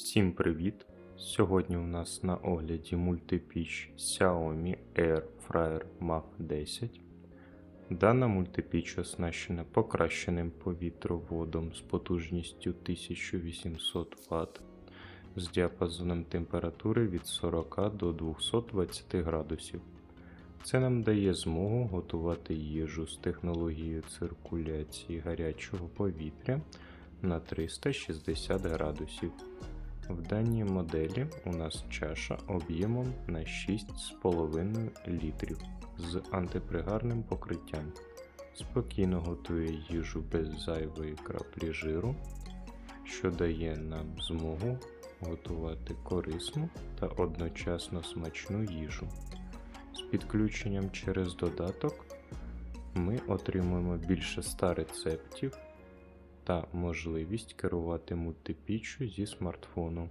Всім привіт! Сьогодні у нас на огляді мультипіч Xiaomi Air Fryer MAF 10. Дана мультипіч оснащена покращеним повітроводом з потужністю 1800 Вт з діапазоном температури від 40 до 220 градусів. Це нам дає змогу готувати їжу з технологією циркуляції гарячого повітря на 360 градусів. В даній моделі у нас чаша об'ємом на 6,5 літрів з антипригарним покриттям. Спокійно готує їжу без зайвої краплі жиру, що дає нам змогу готувати корисну та одночасно смачну їжу. З підключенням через додаток ми отримуємо більше 100 рецептів та можливість керувати мультипіччю зі смартфону.